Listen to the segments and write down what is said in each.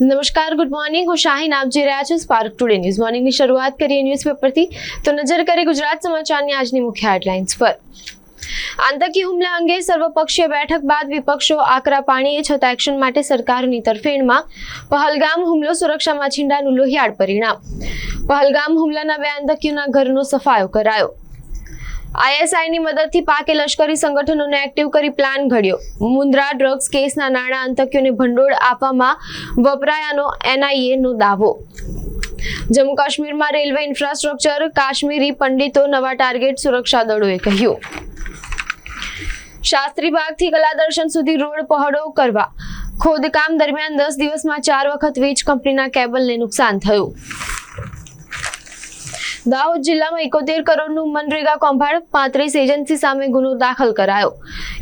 નમસ્કાર good morning હું શાહીન આપ જોઈ રહ્યા છો સ્પાર્ક ટુડે ન્યૂઝ મોર્નિંગની શરૂઆત કરીએ ન્યૂઝપેપરથી તો નજર કરીએ ગુજરાત સમાચારની આજની મુખ્ય હેડલાઇન્સ પર. આતંકી હુમલા અંગે સર્વપક્ષીય બેઠક બાદ વિપક્ષો આકરા પાણીએ છતાં એક્શન માટે સરકારની તરફેણમાં પહલગામ હુમલો સુરક્ષામાં છીંડાનું લોહિયાળ પરિણામ. પહલગામ હુમલાના બે આતંકીઓના ઘરનો સફાયો કરાયો. આઈએસઆઈની મદદથી પાકે લશ્કરી સંગઠનોને એક્ટિવ કરી પ્લાન ઘડ્યો. મુન્દ્રા ડ્રગ્સ કેસના નાણાં આતંકીઓને ભંડોળ આપવામાં વપરાયાનો એનઆઈએનો દાવો. જમ્મુ કાશ્મીરમાં રેલવે ઇન્ફ્રાસ્ટ્રક્ચર, કાશ્મીરી પંડિતો નવા ટાર્ગેટ સુરક્ષા દળોએ કહ્યું. શાસ્ત્રી બાગથી કલા દર્શન સુધી રોડ પહોળો કરવા. ખોદકામ દરમિયાન દસ દિવસમાં ચાર વખત વીજ કંપનીના કેબલને નુકસાન થયું. દાહોદ જિલ્લામાં એકોતેર કરોડનું મનરેગા કૌભાંડ પાંત્રીસ એજન્સી સામે ગુનો દાખલ કરાયો.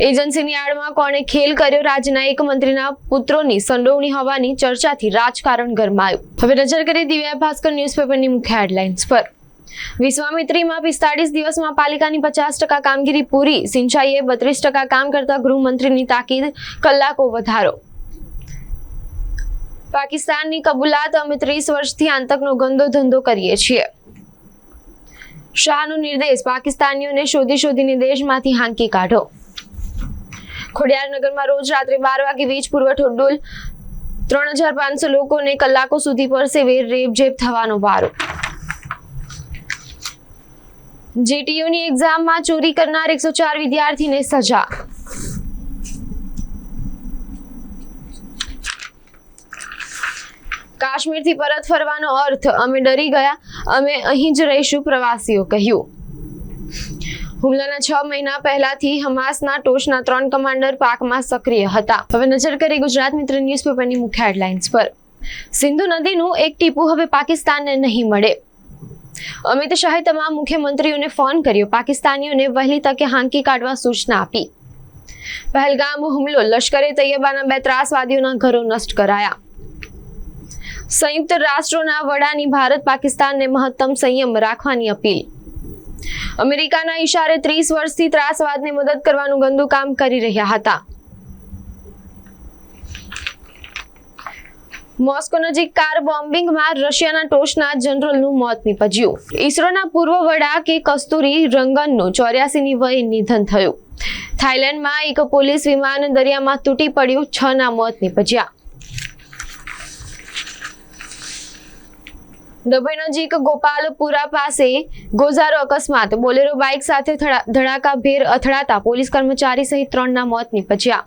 એજન્સીની આડમાં કોણે ખેલ કર્યો રાજ્યના એક મંત્રીના પુત્રોની સંડોવણી હોવાની ચર્ચાથી રાજકારણ ગરમાયું. હવે નજર કરીએ દિવ્યા ભાસ્કર ન્યૂઝપેપરની મુખ્ય હેડલાઇન્સ પર. વિશ્વામિત્રીમાં પિસ્તાળીસ દિવસમાં પાલિકાની પચાસ ટકા કામગીરી પૂરી, સિંચાઈએ બત્રીસ ટકા કામ કરતા ગૃહમંત્રીની તાકીદ કલાકો વધારો. પાકિસ્તાનની કબૂલાત અમે ત્રીસ વર્ષથી આતંકનો ગંદો ધંધો કરીએ છીએ. શાહનો નિર્દેશ પાકિસ્તાનીઓને શોધી શોધીને દેશમાંથી હાંકી કાઢો. ખોડિયારનગરમાં રોજ રાત્રે બાર વાગે વીજ પુરવઠો ડોલ. ત્રણ હજાર પાંચસો લોકોને કલાકો સુધી પરસેવે રેપઝેપ થવાનો વારો. જેટીયુની એક્ઝામમાં ચોરી કરનાર એકસો ચાર વિદ્યાર્થીને સજા. કાશ્મીરથી પરત ફરવાનો અર્થ અમે ડરી ગયા. અમે અહીં જ રહીશું, પ્રવાસીઓ, કહ્યું. હુમલાના છ મહિના પહેલાથી હમાસના ટોચના ત્રણ કમાન્ડર પાકમાં સક્રિય હતા. હવે નજર કરી ગુજરાત મિત્ર ન્યૂઝપેપરની મુખ્ય હેડલાઇન્સ પર. સિંધુ નદીનું એક ટીપું હવે પાકિસ્તાનને નહીં મળે. અમિત શાહે તમામ મુખ્યમંત્રીઓને ફોન કર્યો. પાકિસ્તાનીઓને વહેલી તકે હાંકી કાઢવા સૂચના આપી. પહેલગામ હુમલો લશ્કરે તૈયબાના બે ત્રાસવાદીઓના ઘરો નષ્ટ કરાયા. સંયુક્ત રાષ્ટ્રોના વડાની ભારત પાકિસ્તાનને મહત્તમ સંયમ રાખવાની અપીલ. અમેરિકાના ઈશારે ત્રીસ વર્ષથી ત્રાસવાદને મદદ કરવાનું ગંદુ કામ કરી રહ્યા હતા. મોસ્કો નજીક કાર બોમ્બિંગમાં રશિયાના ટોચના જનરલનું મોત નીપજ્યું. ઈસરોના પૂર્વ વડા કે કસ્તુરી રંગનનું ચોર્યાસીની વયે નિધન થયું. થાઇલેન્ડમાં એક પોલીસ વિમાન દરિયામાં તૂટી પડ્યું, છના મોત નીપજ્યા. ડભોઈ નજીક ગોપાલપુરા પાસે ગોઝારો અકસ્માત. બોલેરો બાઇક સાથે ધડાકા ધડાકાભેર અથડાતા પોલીસ કર્મચારી સહિત ત્રણના મોત નીપજ્યા.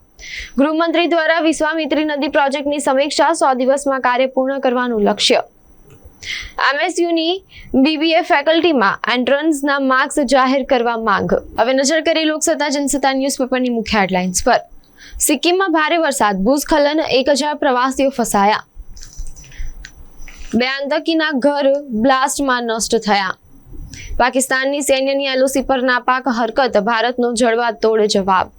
ગૃહમંત્રી દ્વારા વિશ્વામિત્રી નદી પ્રોજેક્ટની સમીક્ષા સો દિવસમાં કાર્ય પૂર્ણ કરવાનું લક્ષ્ય. એમએસયુની બીબીએ ફેકલ્ટીમાં એન્ટ્રન્સના માર્ક્સ જાહેર કરવા માંગ. હવે નજર કરી લોકસત્તા, જનસત્તા ન્યૂઝપેપરની મુખ્ય હેડલાઇન્સ પર. સિક્કિમમાં ભારે વરસાદ, ભૂસ્ખલન, એક હજાર પ્રવાસીઓ ફસાયા. બે આતંકીના ઘર બ્લાસ્ટમાં નષ્ટ થયા. પાકિસ્તાનની સૈન્યની એલઓસી પર નાપાક હરકત ભારતનો જળવા તોડ જવાબ.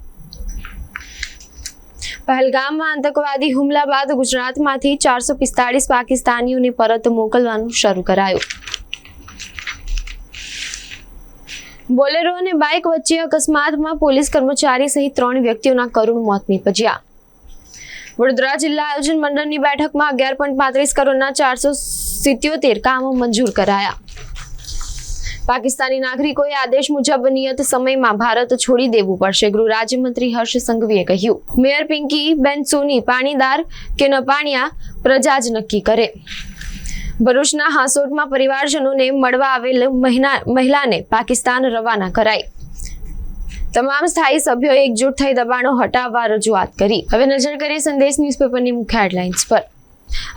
પહેલગામમાં આતંકવાદી હુમલા બાદ ગુજરાતમાંથી ચારસો પિસ્તાળીસ પાકિસ્તાનીઓને પરત મોકલવાનું શરૂ કરાયું. બોલેરો અને બાઇક વચ્ચે અકસ્માતમાં પોલીસ કર્મચારી સહિત ત્રણ વ્યક્તિઓના કરુણ મોત નીપજ્યા. વડોદરા જિલ્લા આયોજન મંડળની બેઠકમાં અગિયાર પોઈન્ટ પાંત્રીસ કરોડના ચારસો સિત્યોતેર કામો મંજૂર કરાયા. પાકિસ્તાની નાગરિકોએ આદેશ મુજબ નિયત સમયમાં ભારત છોડી દેવું પડશે, ગૃહ રાજ્યમંત્રી હર્ષ સંઘવીએ કહ્યું. મેયર પિંકી બેન સોની પાણીદાર કે ન પાણિયા, પ્રજા જ નક્કી કરે. ભરૂચના હાંસોટમાં પરિવારજનોને મળવા આવેલ મહિલાને પાકિસ્તાન રવાના કરાઈ. તમામ સ્થાયી સભ્યોએ એકજૂટ થઈ દબાણો હટાવવા રજૂઆત કરી. હવે નજર કરીએ સંદેશ ન્યૂઝપેપરની મુખ્ય હેડલાઇન્સ પર.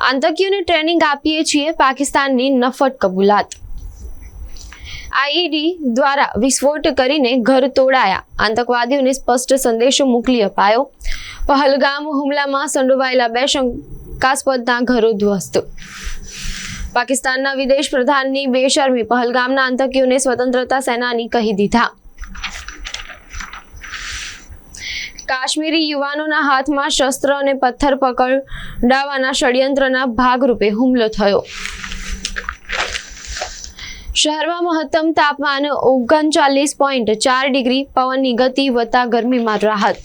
આતંકીઓને ટ્રેનિંગ આપીએ છીએ પાકિસ્તાનની નફટ કબૂલાત. આઈઈડી દ્વારા વિસ્ફોટ કરીને ઘર તોડાયા. આતંકવાદીઓને સ્પષ્ટ સંદેશો મોકલી અપાયો. પહલગામ હુમલામાં સંડોવાયેલા બે શંકાસ્પદના ઘરો ધ્વસ્ત. પાકિસ્તાનના વિદેશ પ્રધાનની બેશર્મી પહલગામના આતંકીઓને સ્વતંત્રતા સેનાની કહી દીધા. કાશ્મીરી યુવાનોના હાથમાં શસ્ત્ર અને પથ્થર પકડાવવાના ષડયંત્રના ભાગરૂપે હુમલો થયો. શહેરમાં મહત્તમ તાપમાન ઓગણચાલીસ પોઈન્ટ ચાર ડિગ્રી, પવનની ગતિ વધતા ગરમીમાં રાહત.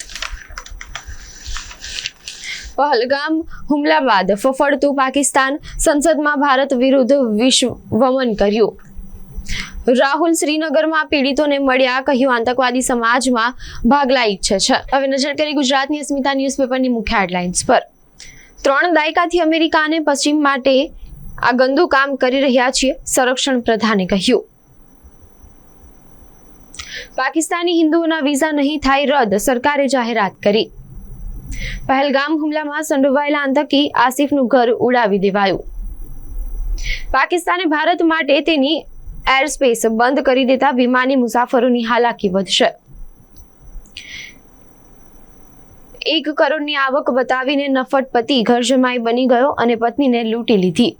પહલગામ હુમલા બાદ ફફડતું પાકિસ્તાન સંસદમાં ભારત વિરુદ્ધ વિશ્વમન કર્યું. રાહુલ શ્રીનગરમાં પીડિતોને મળ્યા કહ્યું, આતંકવાદી સમાજમાં ભાગલા ઈચ્છે છે. હવે નજર કરી ગુજરાતની અસ્મિતા ન્યૂઝપેપરની મુખ્ય હેડલાઇન્સ પર. ત્રણ દાયકાથી અમેરિકા અને પશ્ચિમ માટે આ ગંદુ કામ કરી રહ્યા છીએ, સંરક્ષણ પ્રધાને કહ્યું. પાકિસ્તાની હિન્દુઓના વિઝા નહીં થાય રદ, સરકારે જાહેરાત કરી. પહેલગામ હુમલામાં સંડોવાયેલા આતંકી આસિફનું ઘર ઉડાવી દેવાયું. પાકિસ્તાને ભારત માટે તેની એર સ્પેસ બંધ કરી દેતા વિમાની મુસાફરોની હાલાકી વધશે. એક કરોડની આવક બતાવીને નફટ પતિ ઘર જમાઈ બની ગયો અને પત્નીને લૂંટી લીધી.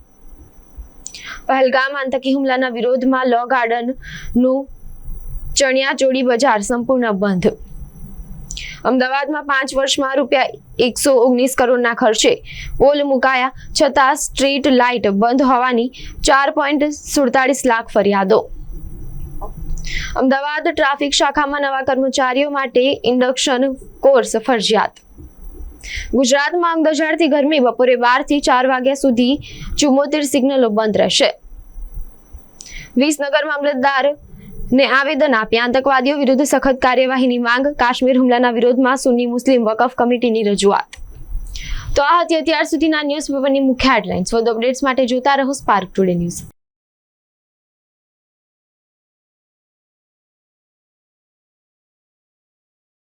પહેલગામ આતંકી હુમલાના વિરોધમાં લો ગાર્ડનનું ચણિયાચોળી બજાર સંપૂર્ણ બંધ અમદાવાદમાં પાંચ વર્ષમાં રૂપિયા એકસો ઓગણીસ કરોડના ખર્ચે પોલ મુકાયા, છતાં સ્ટ્રીટ લાઇટ બંધ હોવાની ચાર પોઈન્ટ સુડતાલીસ લાખ ફરિયાદો. અમદાવાદ ટ્રાફિક શાખામાં નવા કર્મચારીઓ માટે ઇન્ડક્શન કોર્સ ફરજિયાત. ગુજરાતમાં અંગદજાળથી ગરમી બપોરે બારથી ચાર વાગ્યા સુધી ચુમ્મોતેર સિગ્નલો બંધ રહેશે. વિસનગર મામલતદાર ને આવેદન આપ્યા આતંકવાદીઓ વિરુદ્ધ સખત કાર્યવાહીની માંગ, કાશ્મીર હુમલાના વિરોધમાં સુન્ની મુસ્લિમ વકફ કમિટીની રજૂઆત. તો આ હતી અત્યાર સુધીના ન્યૂઝપેપરની મુખ્ય હેડલાઇન્સ વધુ અપડેટ્સ માટે જોતા રહો સ્પાર્ક ટુડે ન્યૂઝ